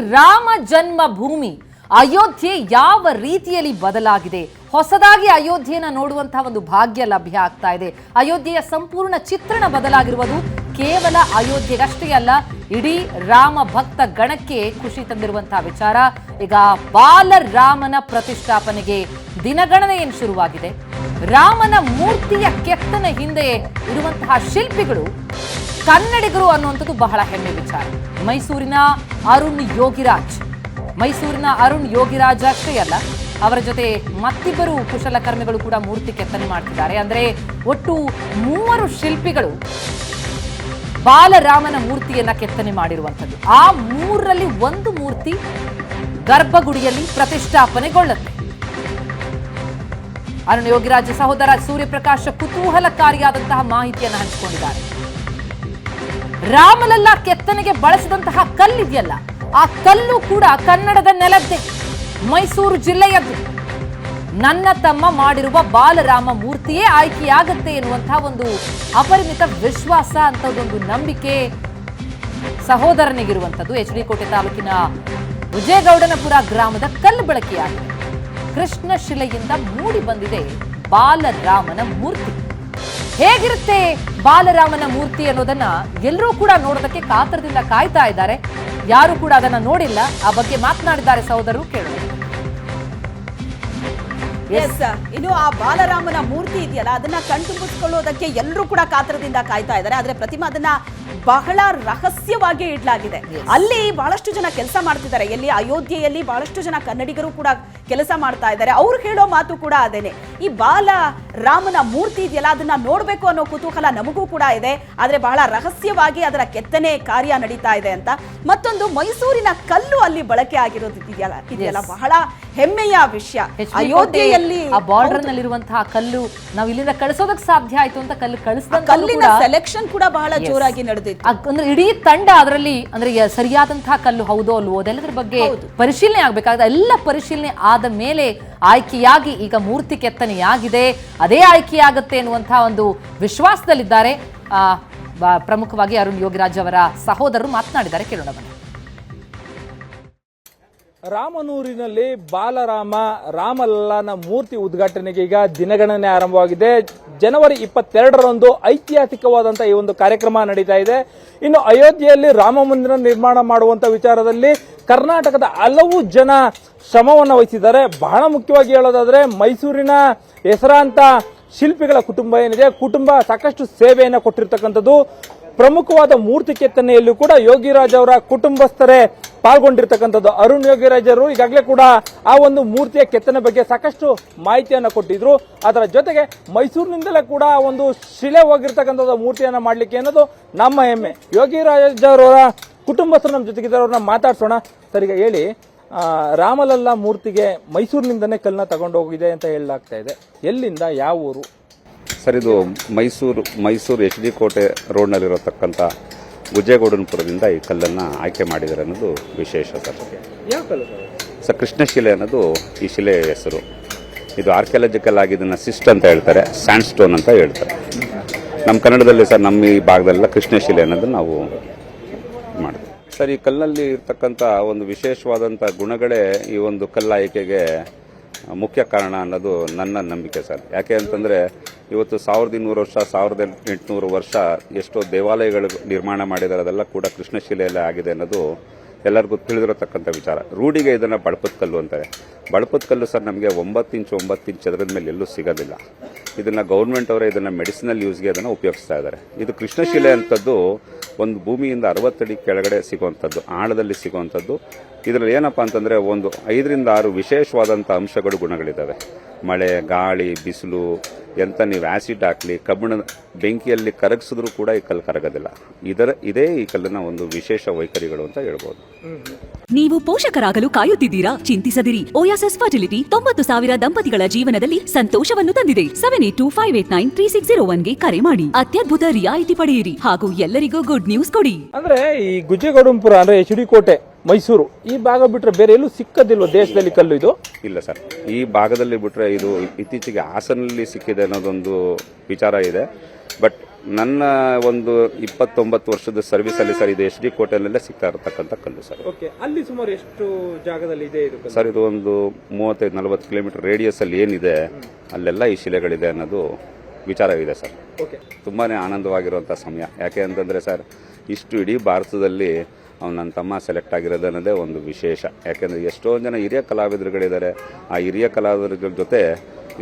ರಾಮ ಜನ್ಮ ಭೂಮಿ. ಅಯೋಧ್ಯೆ ಯಾವ ರೀತಿಯಲ್ಲಿ ಬದಲಾಗಿದೆ? ಹೊಸದಾಗಿ ಅಯೋಧ್ಯೆನ ನೋಡುವಂತಹ ಒಂದು ಭಾಗ್ಯ ಲಭ್ಯ ಆಗ್ತಾ ಇದೆ. ಅಯೋಧ್ಯೆಯ ಸಂಪೂರ್ಣ ಚಿತ್ರಣ ಬದಲಾಗಿರುವುದು ಕೇವಲ ಅಯೋಧ್ಯೆಗಷ್ಟೇ ಅಲ್ಲ, ಇಡೀ ರಾಮ ಭಕ್ತ ಗಣಕ್ಕೆ ಖುಷಿ ತಂದಿರುವಂತಹ ವಿಚಾರ. ಈಗ ಬಾಲರಾಮನ ಪ್ರತಿಷ್ಠಾಪನೆಗೆ ದಿನಗಣನೆ ಏನು ಶುರುವಾಗಿದೆ? ರಾಮನ ಮೂರ್ತಿಯ ಕೆತ್ತನೆ ಹಿಂದೆ ಇರುವಂತಹ ಶಿಲ್ಪಿಗಳು ಕನ್ನಡಿಗರು ಅನ್ನುವಂಥದ್ದು ಬಹಳ ಹೆಮ್ಮೆ ವಿಚಾರ. ಮೈಸೂರಿನ ಅರುಣ್ ಯೋಗಿರಾಜ್. ಮೈಸೂರಿನ ಅರುಣ್ ಯೋಗಿರಾಜ್ ಅಷ್ಟೇ ಅಲ್ಲ, ಅವರ ಜೊತೆ ಮತ್ತಿಬ್ಬರು ಕುಶಲಕರ್ಮಿಗಳು ಕೂಡ ಮೂರ್ತಿ ಕೆತ್ತನೆ ಮಾಡ್ತಿದ್ದಾರೆ. ಅಂದ್ರೆ ಒಟ್ಟು ಮೂವರು ಶಿಲ್ಪಿಗಳು ಬಾಲರಾಮನ ಮೂರ್ತಿಯನ್ನ ಕೆತ್ತನೆ ಮಾಡಿರುವಂಥದ್ದು. ಆ ಮೂರರಲ್ಲಿ ಒಂದು ಮೂರ್ತಿ ಗರ್ಭಗುಡಿಯಲ್ಲಿ ಪ್ರತಿಷ್ಠಾಪನೆಗೊಳ್ಳುತ್ತೆ. ಅರುಣ್ ಯೋಗಿರಾಜ್ ಸಹೋದರ ಸೂರ್ಯಪ್ರಕಾಶ ಕುತೂಹಲಕಾರಿಯಾದಂತಹ ಮಾಹಿತಿಯನ್ನು ಹಂಚಿಕೊಂಡಿದ್ದಾರೆ. ರಾಮಲಲ್ಲ ಕೆತ್ತನೆಗೆ ಬಳಸಿದಂತಹ ಕಲ್ಲಿದೆಯಲ್ಲ, ಆ ಕಲ್ಲು ಕೂಡ ಕನ್ನಡದ ನೆಲದ್ದೇ, ಮೈಸೂರು ಜಿಲ್ಲೆಯದ್ದು. ನನ್ನ ತಮ್ಮ ಮಾಡಿರುವ ಬಾಲರಾಮ ಮೂರ್ತಿಯೇ ಆಯ್ಕೆಯಾಗುತ್ತೆ ಎನ್ನುವಂತಹ ಒಂದು ಅಪರಿಮಿತ ವಿಶ್ವಾಸ ಅಂತದೊಂದು ನಂಬಿಕೆ ಸಹೋದರನಿಗಿರುವಂಥದ್ದು. ಎಚ್ ಡಿ ಕೋಟೆ ತಾಲೂಕಿನ ವಿಜಯಗೌಡನಪುರ ಗ್ರಾಮದ ಕಲ್ಲು ಬಳಕೆಯಾಗಿದೆ. ಕೃಷ್ಣ ಶಿಲೆಯಿಂದ ಮೂಡಿ ಬಂದಿದೆ ಬಾಲರಾಮನ ಮೂರ್ತಿ. ಹೇಗಿರುತ್ತೆ ಬಾಲರಾಮನ ಮೂರ್ತಿ ಅನ್ನೋದನ್ನ ಎಲ್ಲರೂ ಕೂಡ ನೋಡೋದಕ್ಕೆ ಕಾತರದಿಂದ ಕಾಯ್ತಾ ಇದ್ದಾರೆ. ಯಾರು ಕೂಡ ಅದನ್ನ ನೋಡಿಲ್ಲ. ಆ ಬಗ್ಗೆ ಮಾತನಾಡಿದ್ದಾರೆ ಸಹೋದರರು ಕೇಳಿ ಎಸ್ ಇನ್ನು ಆ ಬಾಲರಾಮನ ಮೂರ್ತಿ ಇದೆಯಲ್ಲ ಅದನ್ನ ಕಣ್ತುಂಬಿಸ್ಕೊಳ್ಳೋದಕ್ಕೆ ಎಲ್ಲರೂ ಕೂಡ ಕಾತರದಿಂದ ಕಾಯ್ತಾ ಇದ್ದಾರೆ. ಆದ್ರೆ ಪ್ರತಿಮಾ ಅದನ್ನ ಬಹಳ ರಹಸ್ಯವಾಗಿ ಇಡ್ಲಾಗಿದೆ. ಅಲ್ಲಿ ಬಹಳಷ್ಟು ಜನ ಕೆಲಸ ಮಾಡ್ತಿದ್ದಾರೆ. ಎಲ್ಲಿ ಅಯೋಧ್ಯೆಯಲ್ಲಿ ಬಹಳಷ್ಟು ಜನ ಕನ್ನಡಿಗರು ಕೂಡ ಕೆಲಸ ಮಾಡ್ತಾ ಇದ್ದಾರೆ. ಅವ್ರು ಹೇಳೋ ಮಾತು ಕೂಡ ಅದೇನೆ. ಈ ಬಾಲ ರಾಮನ ಮೂರ್ತಿ ಇದೆಯಲ್ಲ ಅದನ್ನ ನೋಡಬೇಕು ಅನ್ನೋ ಕುತೂಹಲ ನಮಗೂ ಕೂಡ ಇದೆ. ಆದ್ರೆ ಬಹಳ ರಹಸ್ಯವಾಗಿ ಅದರ ಕೆತ್ತನೆ ಕಾರ್ಯ ನಡೀತಾ ಇದೆ ಅಂತ. ಮತ್ತೊಂದು ಮೈಸೂರಿನ ಕಲ್ಲು ಅಲ್ಲಿ ಬಳಕೆ ಆಗಿರೋದು ಇದೆಯಲ್ಲ ಇದೆಯಲ್ಲ ಬಹಳ ಹೆಮ್ಮೆಯ ವಿಷಯ. ಅಯೋಧ್ಯೆಯಲ್ಲಿ ಆ ಬಾರ್ಡರ್ ನಲ್ಲಿರುವಂತಹ ಕಲ್ಲು ನಾವು ಇಲ್ಲಿಂದ ಕಳಿಸೋದಕ್ಕೆ ಸಾಧ್ಯ ಆಯ್ತು ಅಂತ ಕಲ್ಲು ಕಳಿಸಿದ ಕಲ್ಲಿನ ಸೆಲೆಕ್ಷನ್ ಕೂಡ ಬಹಳ ಜೋರಾಗಿ ನಡೆದಿತ್ತು. ಅಂದ್ರೆ ಇಡೀ ತಂಡ ಅದರಲ್ಲಿ ಅಂದ್ರೆ ಸರಿಯಾದಂತಹ ಕಲ್ಲು ಹೌದೋ ಅಲ್ವೋ ಅದೆಲ್ಲದ್ರ ಬಗ್ಗೆ ಪರಿಶೀಲನೆ ಆಗ್ಬೇಕಾಗಿದೆ ಎಲ್ಲ ಪರಿಶೀಲನೆ ಆದ ಮೇಲೆ ಆಯ್ಕೆಯಾಗಿ ಈಗ ಮೂರ್ತಿ ಕೆತ್ತನೆಯಾಗಿದೆ. ಅದೇ ಆಯ್ಕೆಯಾಗತ್ತೆ ಎನ್ನುವಂತಹ ಒಂದು ವಿಶ್ವಾಸದಲ್ಲಿದ್ದಾರೆ. ಪ್ರಮುಖವಾಗಿ ಅರುಣ್ ಯೋಗಿರಾಜ್ ಅವರ ಸಹೋದರರು ಮಾತನಾಡಿದ್ದಾರೆ. ಕೇಳೋಣ ಬನ್ನಿ. ರಾಮನೂರಿನಲ್ಲಿ ಬಾಲರಾಮ ರಾಮಲಲ್ಲನ ಮೂರ್ತಿ ಉದ್ಘಾಟನೆಗೆ ಈಗ ದಿನಗಣನೆ ಆರಂಭವಾಗಿದೆ. ಜನವರಿ ಇಪ್ಪತ್ತೆರಡರಂದು ಐತಿಹಾಸಿಕವಾದಂತಹ ಈ ಒಂದು ಕಾರ್ಯಕ್ರಮ ನಡೀತಾ ಇದೆ. ಇನ್ನು ಅಯೋಧ್ಯೆಯಲ್ಲಿ ರಾಮ ಮಂದಿರ ನಿರ್ಮಾಣ ಮಾಡುವಂತ ವಿಚಾರದಲ್ಲಿ ಕರ್ನಾಟಕದ ಹಲವು ಜನ ಶ್ರಮವನ್ನು ವಹಿಸಿದ್ದಾರೆ. ಬಹಳ ಮುಖ್ಯವಾಗಿ ಹೇಳೋದಾದ್ರೆ ಮೈಸೂರಿನ ಹೆಸರಾಂತ ಶಿಲ್ಪಿಗಳ ಕುಟುಂಬ ಏನಿದೆ, ಕುಟುಂಬ ಸಾಕಷ್ಟು ಸೇವೆಯನ್ನು ಕೊಟ್ಟಿರ್ತಕ್ಕಂಥದ್ದು. ಪ್ರಮುಖವಾದ ಮೂರ್ತಿ ಕೆತ್ತನೆಯಲ್ಲೂ ಕೂಡ ಯೋಗಿರಾಜ್ ಅವರ ಕುಟುಂಬಸ್ಥರೇ ಪಾಲ್ಗೊಂಡಿರ್ತಕ್ಕಂಥದ್ದು. ಅರುಣ್ ಯೋಗಿರಾಜ್ ಅವರು ಈಗಾಗಲೇ ಕೂಡ ಆ ಒಂದು ಮೂರ್ತಿಯ ಕೆತ್ತನೆ ಬಗ್ಗೆ ಸಾಕಷ್ಟು ಮಾಹಿತಿಯನ್ನು ಕೊಟ್ಟಿದ್ರು. ಅದರ ಜೊತೆಗೆ ಮೈಸೂರಿನಿಂದಲೇ ಕೂಡ ಒಂದು ಶಿಲೆ ಹೋಗಿರ್ತಕ್ಕಂಥದ್ದು ಮೂರ್ತಿಯನ್ನು ಮಾಡಲಿಕ್ಕೆ ಅನ್ನೋದು ನಮ್ಮ ಹೆಮ್ಮೆ. ಯೋಗಿರಾಜ್ ಕುಟುಂಬಸ್ಥರು ನಮ್ಮ ಜೊತೆಗಿದ್ದಾರೆ. ಅವ್ರನ್ನ ಮಾತಾಡ್ಸೋಣ. ಸರಿಗೆ ಹೇಳಿ ರಾಮಲಲ್ಲ ಮೂರ್ತಿಗೆ ಮೈಸೂರಿನಿಂದನೇ ಕಲ್ಲನ್ನ ತಗೊಂಡು ಹೋಗಿದೆ ಅಂತ ಹೇಳಲಾಗ್ತಾ ಇದೆ. ಎಲ್ಲಿಂದ, ಯಾವ ಊರು? ಸರ್ ಇದು ಮೈಸೂರು ಮೈಸೂರು ಎಚ್ ಡಿ ಕೋಟೆ ರೋಡ್ನಲ್ಲಿರತಕ್ಕಂಥ ಗುಜ್ಜೇಗೌಡನಪುರದಿಂದ ಈ ಕಲ್ಲನ್ನು ಆಯ್ಕೆ ಮಾಡಿದ್ದಾರೆ ಅನ್ನೋದು ವಿಶೇಷ ಸರ್. ಯಾವ ಕಲ್ಲು ಸರ್ ಕೃಷ್ಣಶಿಲೆ ಅನ್ನೋದು ಈ ಶಿಲೆಯ ಹೆಸರು. ಇದು ಆರ್ಕಿಯಾಲಜಿಕಲ್ ಆಗಿ ಇದನ್ನು ಸಿಸ್ಟ್ ಅಂತ ಹೇಳ್ತಾರೆ ಸ್ಯಾಂಡ್ ಸ್ಟೋನ್ ಅಂತ ಹೇಳ್ತಾರೆ. ನಮ್ಮ ಕನ್ನಡದಲ್ಲಿ ಸರ್ ನಮ್ಮ ಈ ಭಾಗದಲ್ಲೆಲ್ಲ ಕೃಷ್ಣಶಿಲೆ ಅನ್ನೋದು ನಾವು ಮಾಡ್ತೀವಿ. ಸರ್ ಈ ಕಲ್ಲಲ್ಲಿ ಇರ್ತಕ್ಕಂಥ ಒಂದು ವಿಶೇಷವಾದಂಥ ಗುಣಗಳೇ ಈ ಒಂದು ಕಲ್ಲು ಆಯ್ಕೆಗೆ ಮುಖ್ಯ ಕಾರಣ ಅನ್ನೋದು ನನ್ನ ನಂಬಿಕೆ ಸರ್. ಯಾಕೆ ಅಂತಂದರೆ ಇವತ್ತು ಸಾವಿರದ ಇನ್ನೂರು ವರ್ಷ, ಸಾವಿರದ ಎಂಟುನೂರು ವರ್ಷ ಎಷ್ಟೋ ದೇವಾಲಯಗಳು ನಿರ್ಮಾಣ ಮಾಡಿದ್ದಾರೆ, ಅದೆಲ್ಲ ಕೂಡ ಕೃಷ್ಣಶಿಲೆಯಲ್ಲೇ ಆಗಿದೆ ಅನ್ನೋದು ಎಲ್ಲರಿಗೂ ತಿಳಿದಿರತಕ್ಕಂಥ ವಿಚಾರ. ರೂಢಿಗೆ ಇದನ್ನು ಬಳಪದ ಅಂತಾರೆ. ಬಳಪದ ಸರ್, ನಮಗೆ ಒಂಬತ್ತು ಇಂಚು ಒಂಬತ್ತು ಇಂಚು ಅದರ ಮೇಲೆ ಎಲ್ಲೂ ಸಿಗೋದಿಲ್ಲ. ಇದನ್ನು ಗೌರ್ಮೆಂಟ್ ಅವರೇ ಇದನ್ನ ಮೆಡಿಸಿನಲ್ ಯೂಸ್ಗೆ ಅದನ್ನ ಉಪಯೋಗಿಸ್ತಾ ಇದ್ದಾರೆ. ಇದು ಕೃಷ್ಣಶಿಲೆ ಅಂತದ್ದು ಒಂದು ಭೂಮಿಯಿಂದ ಅರವತ್ತಡಿ ಕೆಳಗಡೆ ಸಿಗುವಂಥದ್ದು ಆಳದಲ್ಲಿ ಸಿಗುವಂಥದ್ದು ಇದರಲ್ಲಿ ಏನಪ್ಪಾ ಅಂತಂದರೆ ಒಂದು ಐದರಿಂದ ಆರು ವಿಶೇಷವಾದಂಥ ಅಂಶಗಳು ಗುಣಗಳಿದ್ದಾವೆ. ಮಳೆ ಗಾಳಿ ಬಿಸಿಲು ಎಂತ ನೀವು ಆ್ಯಸಿಡ್ ಹಾಕಲಿ ಕಬ್ಬಿಣ ಬೆಂಕಿಯಲ್ಲಿ ಕರಗಿಸಿದ್ರೂ ಕೂಡ ಈ ಕಲ್ಲು ಕರಗೋದಿಲ್ಲ. ಇದರ ಇದೇ ಈ ಕಲ್ಲಿನ ಒಂದು ವಿಶೇಷ ವೈಖರಿಗಳು ಅಂತ ಹೇಳ್ಬೋದು. ನೀವು ಪೋಷಕರಾಗಲು ಕಾಯುತ್ತಿದ್ದೀರಾ? ಚಿಂತಿಸದಿರಿ. ಓಯಾಸಸ್ ಫರ್ಟಿಲಿಟಿ ತೊಂಬತ್ತು ಸಾವಿರ ದಂಪತಿಗಳ ಜೀವನದಲ್ಲಿ ಸಂತೋಷವನ್ನು ತಂದಿದೆ. Seven eight two five eight nine three six zero ಒನ್ಗೆ ಕರೆ ಮಾಡಿ. ಅತ್ಯದ್ಭುತ ರಿಯಾಯಿತಿ ಪಡೆಯಿರಿ ಹಾಗೂ ಎಲ್ಲರಿಗೂ ಗುಡ್ ನ್ಯೂಸ್ ಕೊಡಿ. ಅಂದ್ರೆ ಈ ಗುಜ್ಜೆಗೌಡಂಪುರ ಅಂದ್ರೆ ಎಚ್ ಡಿ ಕೋಟೆ. ಮೈಸೂರು. ಈ ಭಾಗ ಬಿಟ್ರೆ ಬೇರೆ ಎಲ್ಲೂ ಸಿಕ್ಕದಿಲ್ವ ದೇಶದಲ್ಲಿ ಕಲ್ಲು ಇದು? ಇಲ್ಲ ಸರ್. ಈ ಭಾಗದಲ್ಲಿ ಬಿಟ್ರೆ ಇದು ಇತ್ತೀಚೆಗೆ ಹಾಸನಲ್ಲಿ ಸಿಕ್ಕಿದೆ ಅನ್ನೋದೊಂದು ವಿಚಾರ ಇದೆ. ಬಟ್ ನನ್ನ ಒಂದು ಇಪ್ಪತ್ತೊಂಬತ್ತು ವರ್ಷದ ಸರ್ವಿಸ್ ಅಲ್ಲಿ ಸರ್ ಇದು ಎಚ್ ಡಿ ಕೋಟೆನಲ್ಲೇ ಸಿಗ್ತಾ ಇರತಕ್ಕಂಥ ಕಲ್ಲು ಸರ್. ಓಕೆ ಅಲ್ಲಿ ಸುಮಾರು ಎಷ್ಟು ಜಾಗದಲ್ಲಿ ಇದೆ ಇದು ಸರ್ ಇದು ಒಂದು ಮೂವತ್ತೈದು ನಲವತ್ತು ಕಿಲೋಮೀಟರ್ ರೇಡಿಯಸ್ ಅಲ್ಲಿ ಏನಿದೆ ಅಲ್ಲೆಲ್ಲ ಈ ಶಿಲೆಗಳಿದೆ ಅನ್ನೋದು ವಿಚಾರವಿದೆ ಸರ್. ಓಕೆ. ತುಂಬಾನೇ ಆನಂದವಾಗಿರುವಂಥ ಸಮಯ. ಯಾಕೆ ಅಂತಂದ್ರೆ ಸರ್ ಇಷ್ಟು ಇಡೀ ಭಾರತದಲ್ಲಿ ಅವ್ನು ನನ್ನ ತಮ್ಮ ಸೆಲೆಕ್ಟ್ ಆಗಿರೋದು ಅನ್ನೋದೇ ಒಂದು ವಿಶೇಷ. ಯಾಕೆಂದರೆ ಎಷ್ಟೊಂದು ಜನ ಹಿರಿಯ ಕಲಾವಿದರುಗಳಿದ್ದಾರೆ. ಆ ಹಿರಿಯ ಕಲಾವಿದರುಗಳ ಜೊತೆ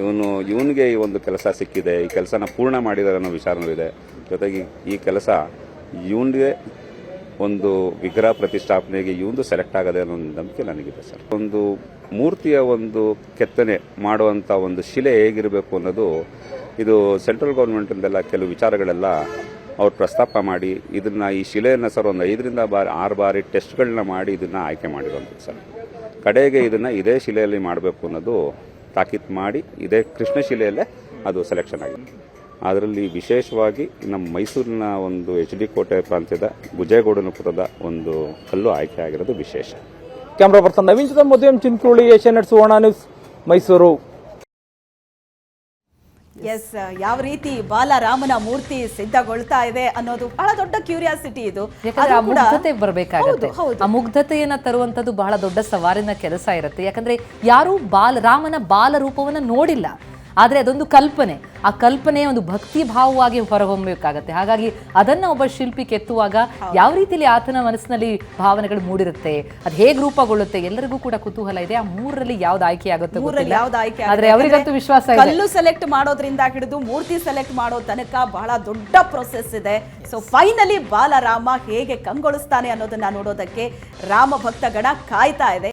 ಇವನು, ಇವನಿಗೆ ಈ ಒಂದು ಕೆಲಸ ಸಿಕ್ಕಿದೆ. ಈ ಕೆಲಸನ ಪೂರ್ಣ ಮಾಡಿದ್ದಾರೆ ಅನ್ನೋ ವಿಚಾರನೂ ಜೊತೆಗೆ ಈ ಕೆಲಸ ಇವನಿಗೆ ಒಂದು ವಿಗ್ರಹ ಪ್ರತಿಷ್ಠಾಪನೆಗೆ ಇವಂದು ಸೆಲೆಕ್ಟ್ ಆಗದೆ ಅನ್ನೋ ಒಂದು ನಂಬಿಕೆ ನನಗಿದೆ ಸರ್. ಒಂದು ಮೂರ್ತಿಯ ಒಂದು ಕೆತ್ತನೆ ಮಾಡುವಂಥ ಒಂದು ಶಿಲೆ ಹೇಗಿರಬೇಕು ಅನ್ನೋದು ಇದು ಸೆಂಟ್ರಲ್ ಗೌರ್ಮೆಂಟಿಂದೆಲ್ಲ ಕೆಲವು ವಿಚಾರಗಳೆಲ್ಲ ಅವ್ರು ಪ್ರಸ್ತಾಪ ಮಾಡಿ, ಇದನ್ನ ಈ ಶಿಲೆಯನ್ನು ಸರ್ ಒಂದು ಐದರಿಂದ ಬಾರಿ, ಆರು ಬಾರಿ ಟೆಸ್ಟ್ಗಳನ್ನ ಮಾಡಿ ಇದನ್ನ ಆಯ್ಕೆ ಮಾಡಿರುವಂಥದ್ದು ಸರ್. ಕಡೆಗೆ ಇದನ್ನ ಇದೇ ಶಿಲೆಯಲ್ಲಿ ಮಾಡಬೇಕು ಅನ್ನೋದು ತಾಕೀತು ಮಾಡಿ, ಇದೇ ಕೃಷ್ಣ ಶಿಲೆಯಲ್ಲೇ ಅದು ಸೆಲೆಕ್ಷನ್ ಆಗಿದೆ. ಅದರಲ್ಲಿ ವಿಶೇಷವಾಗಿ ನಮ್ಮ ಮೈಸೂರಿನ ಒಂದು ಎಚ್ ಡಿ ಕೋಟೆ ಪ್ರಾಂತ್ಯದ ಗುಜೇಗೌಡನಪುರದ ಒಂದು ಕಲ್ಲು ಆಯ್ಕೆ ಆಗಿರೋದು ವಿಶೇಷ. ಕ್ಯಾಮ್ರಾ ಪರ್ಸನ್ ನವೀನ್ ಚಿತ್ರ ಮದುವೆ ಚಿಂತ್ರೋಳಿ ಏಷ್ಯಾನೆಟ್ ಸುವರ್ಣ ನ್ಯೂಸ್, ಮೈಸೂರು. ಎಸ್ ಯಾವ ರೀತಿ ಬಾಲರಾಮನ ಮೂರ್ತಿ ಸಿದ್ಧಗೊಳ್ತಾ ಇದೆ ಅನ್ನೋದು ಬಹಳ ದೊಡ್ಡ ಕ್ಯೂರಿಯಾಸಿಟಿ ಇದು. ಯಾಕಂದ್ರೆ ಆ ಮುಗ್ಧತೆ ಬರಬೇಕಾಗತ್ತೆ. ಆ ಮುಗ್ಧತೆಯನ್ನ ತರುವಂತದ್ದು ಬಹಳ ದೊಡ್ಡ ಸವಾರಿನ ಕೆಲಸ ಇರುತ್ತೆ. ಯಾಕಂದ್ರೆ ಯಾರು ಬಾಲ ರಾಮನ ಬಾಲ ರೂಪವನ್ನ ನೋಡಿಲ್ಲ. ಆದ್ರೆ ಅದೊಂದು ಕಲ್ಪನೆ. ಆ ಕಲ್ಪನೆ ಒಂದು ಭಕ್ತಿ ಭಾವವಾಗಿ ಹೊರಹೊಮ್ಮಬೇಕಾಗತ್ತೆ. ಹಾಗಾಗಿ ಅದನ್ನ ಒಬ್ಬ ಶಿಲ್ಪಿ ಕೆತ್ತುವಾಗ ಯಾವ ರೀತಿಯಲ್ಲಿ ಆತನ ಮನಸ್ಸಿನಲ್ಲಿ ಭಾವನೆಗಳು ಮೂಡಿರುತ್ತೆ ಅದು ಹೇಗೆ ರೂಪಗೊಳ್ಳುತ್ತೆ ಎಲ್ಲರಿಗೂ ಕೂಡ ಕುತೂಹಲ ಇದೆ. ಆ ಮೂರರಲ್ಲಿ ಯಾವ್ದು ಆಯ್ಕೆ ಆಗುತ್ತೆ. ಯಾವ್ದು ಆಯ್ಕೆ ಆದ್ರೆ? ಅವರಿಗಂತೂ ವಿಶ್ವಾಸ ಕಲ್ಲು ಸೆಲೆಕ್ಟ್ ಮಾಡೋದ್ರಿಂದ ಹಿಡಿದು ಮೂರ್ತಿ ಸೆಲೆಕ್ಟ್ ಮಾಡೋ ತನಕ ಬಹಳ ದೊಡ್ಡ ಪ್ರೊಸೆಸ್ ಇದೆ. ಸೊ ಫೈನಲಿ ಬಾಲರಾಮ ಹೇಗೆ ಕಂಗೊಳಿಸ್ತಾನೆ ಅನ್ನೋದನ್ನ ನೋಡೋದಕ್ಕೆ ರಾಮ ಭಕ್ತ ಗಣ ಕಾಯ್ತಾ ಇದೆ.